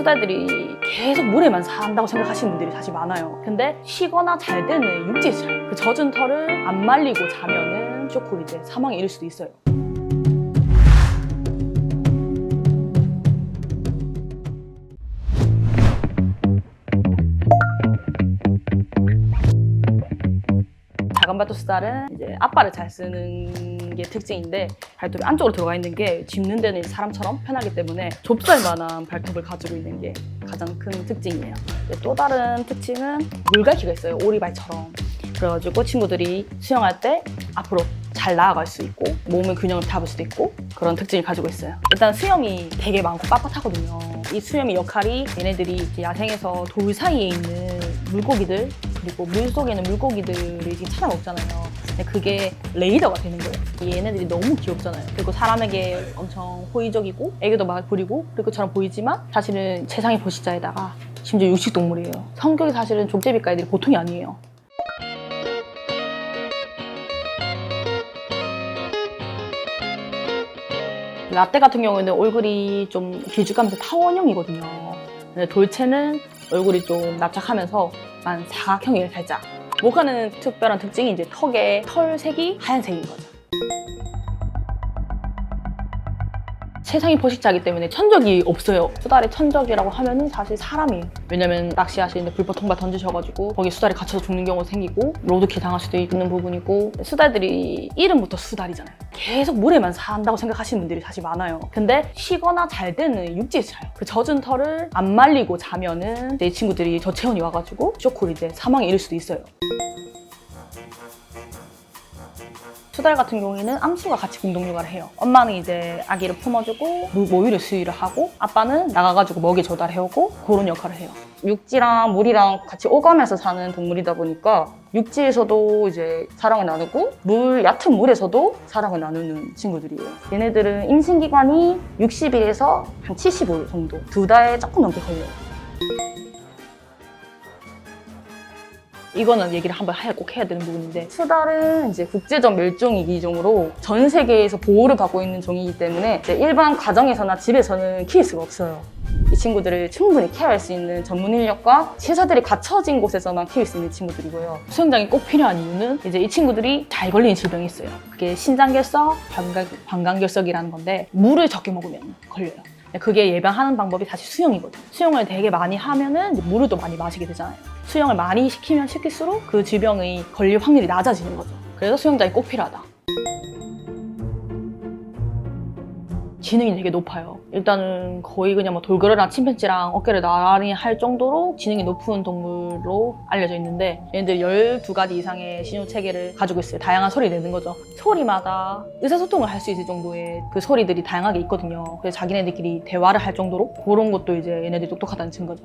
수달들이 계속 물에만 산다고 생각하시는 분들이 사실 많아요. 근데 쉬거나 잘 때는 육지에서 자요. 그 젖은 털을 안 말리고 자면은 무조건 이제 사망에 이를 수도 있어요. 작은 발톱수달은 이제 앞발을 잘 쓰는 게 특징인데 발톱이 안쪽으로 들어가 있는 게 짚는 데는 사람처럼 편하기 때문에 좁쌀만한 발톱을 가지고 있는 게 가장 큰 특징이에요. 또 다른 특징은 물갈퀴가 있어요. 오리발처럼. 그래가지고 친구들이 수영할 때 앞으로 잘 나아갈 수 있고 몸의 균형을 잡을 수도 있고 그런 특징을 가지고 있어요. 일단 수염이 되게 많고 빳빳하거든요. 이 수염의 역할이 얘네들이 야생에서 돌 사이에 있는 물고기들 그리고 물 속에 있는 물고기들이 지금 찾아 먹잖아요. 근데 그게 레이더가 되는 거예요. 이 얘네들이 너무 귀엽잖아요. 그리고 사람에게 엄청 호의적이고 애교도 막 부리고 저런 보이지만 사실은 세상의 보시자에다가 심지어 육식 동물이에요. 성격이 사실은 족제비과 애들이 보통이 아니에요. 라떼 같은 경우에는 얼굴이 좀 길쭉하면서 타원형이거든요. 근데 돌체는 얼굴이 좀 납작하면서 한 사각형이에요, 살짝. 모카는 특별한 특징이 이제 턱에 털색이 하얀색인 거죠. 세상이 포식자이기 때문에 천적이 없어요. 수달의 천적이라고 하면은 사실 사람이에요. 왜냐면 낚시하시는데 불법 통발 던지셔가지고 거기 수달이 갇혀서 죽는 경우가 생기고 로드킬 당할 수도 있는 부분이고 수달들이 이름부터 수달이잖아요. 계속 물에만 산다고 생각하시는 분들이 사실 많아요. 근데 쉬거나 잘 때는 육지에서 자요. 그 젖은 털을 안 말리고 자면은 내 친구들이 저체온이 와가지고 쇼크로 이제 사망에 이를 수도 있어요. 수달 같은 경우에는 암수가 같이 공동 육아를 해요. 엄마는 이제 아기를 품어주고 모- 모유를 수유를 하고 아빠는 나가가지고 먹이 조달해오고 그런 역할을 해요. 육지랑 물이랑 같이 오가면서 사는 동물이다 보니까 육지에서도 이제 사랑을 나누고 물 얕은 물에서도 사랑을 나누는 친구들이에요. 얘네들은 임신 기간이 60일에서 한 75일 정도 두 달 조금 넘게 걸려요. 이거는 얘기를 한번 해야 꼭 해야 되는 부분인데 수달은 이제 국제적 멸종위 기 종으로 전 세계에서 보호를 받고 있는 종이기 때문에 일반 가정에서나 집에서는 키울 수가 없어요. 이 친구들을 충분히 케어할 수 있는 전문 인력과 시설들이 갖춰진 곳에서만 키울 수 있는 친구들이고요. 수영장이 꼭 필요한 이유는 이제 이 친구들이 잘 걸리는 질병이 있어요. 그게 신장결석, 방광, 방광결석이라는 건데 물을 적게 먹으면 걸려요. 그게 예방하는 방법이 사실 수영이거든요. 수영을 되게 많이 하면은 물을 또 많이 마시게 되잖아요. 수영을 많이 시키면 시킬수록 그 질병이 걸릴 확률이 낮아지는 거죠. 그래서 수영장이 꼭 필요하다. 지능이 되게 높아요. 일단은 거의 그냥 뭐 돌고래랑 침팬지랑 어깨를 나란히 할 정도로 지능이 높은 동물로 알려져 있는데 얘네들 12가지 이상의 신호 체계를 가지고 있어요. 다양한 소리 내는 거죠. 소리마다 의사소통을 할 수 있을 정도의 그 소리들이 다양하게 있거든요. 그래서 자기네들끼리 대화를 할 정도로 그런 것도 이제 얘네들이 똑똑하다는 증거죠.